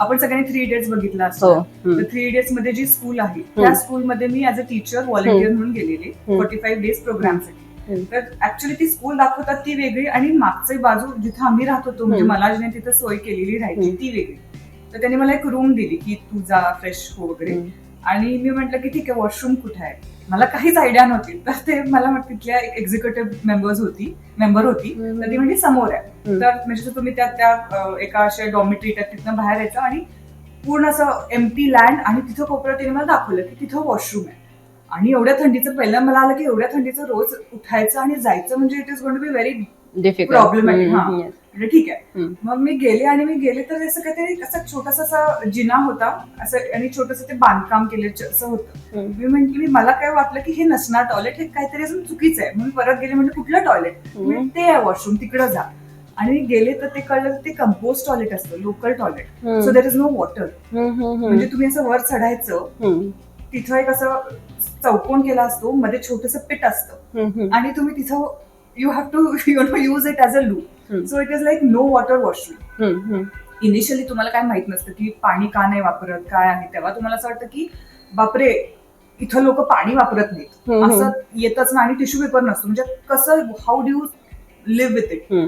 आपण सगळ्यांनी three idiots बघितला असतो थ्री इडियट्समध्ये जी स्कूल आहे त्या स्कूलमध्ये मी ऍज अ टीचर व्हॉलेंटियर म्हणून गेलेले. फोर्टी फाईव्ह डेज प्रोग्रामसाठी. तर ऍक्च्युली ती स्कूल दाखवतात ती वेगळी आणि मागची बाजू जिथे आम्ही राहत होतो म्हणजे. मला जिने तिथे सोय केलेली राहायची. ती वेगळी तर त्यांनी मला एक रूम दिली की तू जा फ्रेश हो वगैरे. आणि मी म्हटलं की ठीक आहे वॉशरूम कुठे आहे मला काहीच आयडिया नव्हती तर ते मला तिथल्या एक्झिक्युटिव्ह मेंबर्स होती मेंबर होती. तर ती म्हणजे समोर आहे. तर म्हणजे तुम्ही त्या त्या एका अशा डॉमिटरी तिथनं बाहेर यायचं आणि पूर्ण असं एम्प्टी लँड आणि तिथं कोपऱ्यात तिने मला दाखवलं की तिथं वॉशरूम आहे आणि एवढ्या थंडीचं पहिलं मला आलं की एवढ्या थंडीचं रोज उठायचं आणि जायचं म्हणजे it is going to be very Difficult. Problematic, hmm, हा. yes. म्हणजे ठीक आहे. मग मी गेले आणि मी गेले तर असं काहीतरी असं छोटासा असा जिना होता असं आणि छोटस ते बांधकाम केले असं होतं. मी म्हंटली मला काय वाटलं की हे नसणार टॉयलेट हे काहीतरी अजून चुकीचं आहे म्हणून परत गेले म्हणजे कुठलं टॉयलेट. ते आहे वॉशरूम तिकडं जा आणि गेले तर ते कळलं ते कंपोस्ट टॉयलेट असतं local toilet. So there is no water. म्हणजे तुम्ही असं वर चढायचं. तिथं एक असं चौकोन केला असतो मध्ये छोटस पिट असतं. आणि तुम्ही तिथं you have to you know use it as a loo hmm. So it is like no water washroom hmm, hmm. Initially तुम्हाला काय माहीत नसतं की पाणी का नाही वापरत काय आहे? तेव्हा तुम्हाला असं वाटतं की बापरे इथं लोक पाणी वापरत नाहीत. हम्म, हम्म. असं येतच ना आणि टिश्यू पेपर नसतो. म्हणजे कसं how do live with it